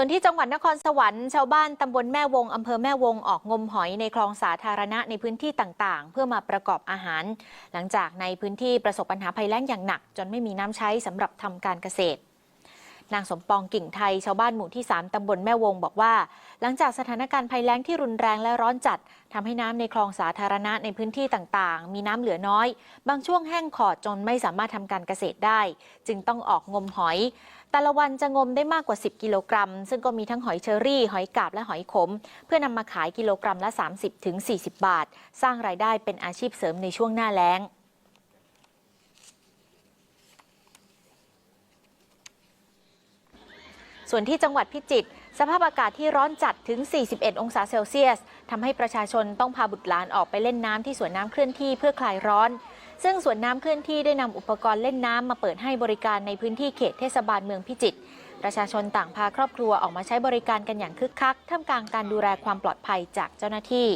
ส่วนที่จังหวัดนครสวรรค์ชาวบ้านตำบลแม่วงอำเภอแม่วงออกงมหอยในคลองสาธารณะในพื้นที่ต่างๆ เพื่อมาประกอบอาหาร หลังจากในพื้นที่ประสบปัญหาภัยแล้งอย่างหนัก จนไม่มีน้ำใช้สำหรับทำการเกษตร นางสมปองกิ่งไทยชาวบ้านหมู่ที่ 3ตำบลแม่วงบอกว่า หลังจากสถานการณ์ภัยแล้งที่รุนแรงและร้อนจัดทำให้น้ำในคลองสาธารณะในพื้นที่ต่างๆ มีน้ำเหลือน้อย บางช่วงแห้งขอดจนไม่สามารถทำการเกษตรได้ จึงต้องออกงมหอย แต่ละวันจะงมได้มากกว่า 10 กิโลกรัม ซึ่งก็มีทั้งหอยเชอรี่ หอยกาบและหอยขม เพื่อนำมาขายกิโลกรัมละ 30-40 บาท สร้างรายได้เป็นอาชีพเสริมในช่วงหน้าแล้ง ส่วนที่จังหวัดพิจิตรสภาพอากาศที่ร้อนจัดถึง 41 องศาเซลเซียสทำให้ประชาชนต้องพาบุตรหลานออกไปเล่นน้ำที่สวนน้ำเคลื่อนที่เพื่อคลายร้อน ซึ่งสวนน้ำเคลื่อนที่ได้นำอุปกรณ์เล่นน้ำมาเปิดให้บริการในพื้นที่เขตเทศบาลเมืองพิจิตรประชาชนต่างพาครอบครัวออกมาใช้บริการกันอย่างคึกคักท่ามกลางการดูแลความปลอดภัยจากเจ้าหน้าที่